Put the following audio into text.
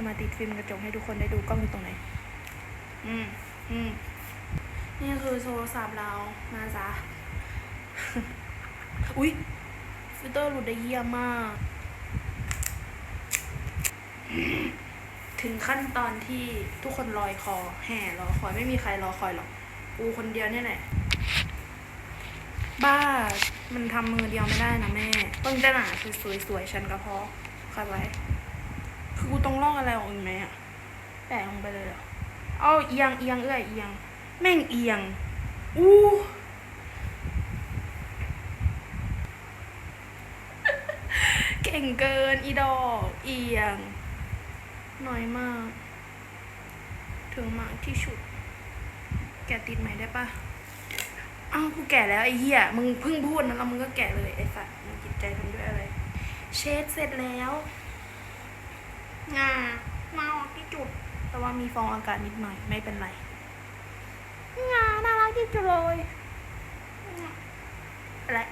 เอามาติดฟิล์มกระจกให้ทุกคนได้ดูกล้องอยู่ตรงไหน อืมอืมนี่คือโทรศัพท์เรามาจ้ะอุ๊ยฟิลเตอร์หลุดได้เยี่ยมมาก ถึงขั้นตอนที่ทุกคนลอยคอ แห่รอคอยไม่มีใครรอคอยหรอกกูคนเดียวเนี่ยแหละ บ้า มันทำมือเดียวไม่ได้นะแม่ ต้องจะหนาคือสวยๆฉันก็พอคัดไว้คือ กูต้องลอกอะไรออกอีกไหมอะแปะลงไปเลยเหรอเอาเอียงเอียงเอื้อยเอียง แม่งเอียง อู้เก่งเกินอีดอกเอียง น้อยมาก ถึงมากที่สุด แกติดไหมได้ปะอ้าวกูแก่แล้วไอ้เหี้ยมึงเพิ่งพูดนะแล้วมึงก็แก่เลยไอ้สัตว์มึงจิตใจทำด้วยอะไร เช็ดเสร็จแล้ว งามาออกที่จุด แต่ว่ามีฟองอากาศนิดหน่อยไม่เป็นไรงาน่ารักที่สุดเลยและ